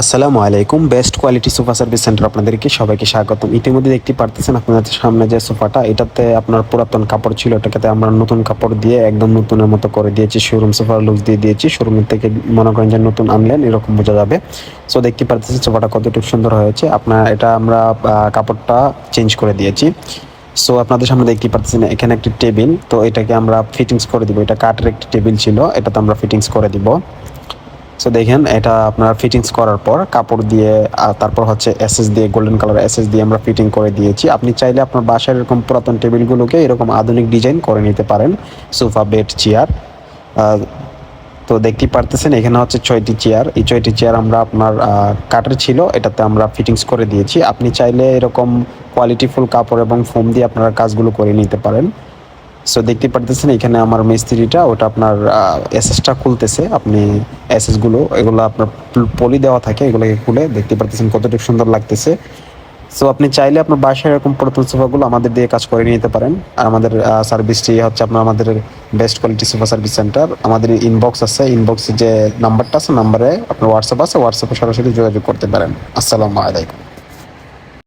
আসসালামু আলাইকুম। Best quality sofa service centre আপনাদেরকে সবাইকে স্বাগতম। ইতিমধ্যে দেখতে পারতেছেন আপনাদের সামনে যে সোফাটা, এটাতে আপনার পুরাতন কাপড় ছিল এটাকে আমরা নতুন কাপড় দিয়ে একদম নতুনের মতো করে দিয়েছি শোরুম সোফার লুক দিয়ে দিয়েছি শোরুম থেকে মনে করেন যে নতুন আনলেন, এরকম বোঝা যাবে। সো দেখতে পারতেছেন সোফাটা কতটুকু সুন্দর হয়েছে। আপনার, এটা আমরা কাপড়টা চেঞ্জ করে দিয়েছি। সো আপনাদের সামনে দেখতে পাচ্ছেন এখানে একটি টেবিল। তো, এটাকে আমরা ফিটিংস করে দিব। এটা কাঠের একটি টেবিল ছিল, এটাতে আমরা ফিটিংস করে দিব। সো দেখেন, এটা আপনার ফিটিংস করার পর কাপড় দিয়ে তারপর হচ্ছে এসএস দিয়ে গোল্ডেন কালার এসএস দিয়ে আমরা ফিটিং করে দিয়েছি। আপনি চাইলে আপনার বাসার এরকম পুরাতন টেবিলগুলোকে এরকম আধুনিক ডিজাইন করে নিতে পারেন। সোফা বেড চেয়ার তো দেখতেই পারতেছেন, এখানে হচ্ছে ছয়টি চেয়ার এই ছয়টি চেয়ার আমরা আপনার কাঠের ছিল, এটাতে আমরা ফিটিংস করে দিয়েছি। আপনি চাইলে এরকম কোয়ালিটিফুল কাপড় এবং ফোম দিয়ে আপনারা কাজগুলো করে নিতে পারেন। সো দেখতে পারতেছেন, এখানে আমার মিস্ত্রিটা, ওটা আপনার এসএসটা খুলতেছে। আপনি এসএসগুলো, এগুলো আপনার পলি দেওয়া থাকে, এগুলোকে খুলে দেখতে পারতেছেন কতটুকু সুন্দর লাগতেছে। সো আপনি চাইলে আপনার বাসায় এরকম পুরাতন সোফাগুলো আমাদের দিয়ে কাজ করে নিতে পারেন। আর আমাদের সার্ভিসটি হচ্ছে আপনার আমাদের best quality sofa service centre আমাদের ইনবক্স আছে ইনবক্সে যে নাম্বারটা আছে নাম্বারে আপনার হোয়াটসঅ্যাপ আছে হোয়াটসঅ্যাপে সরাসরি যোগাযোগ করতে পারেন। আসসালামু আলাইকুম।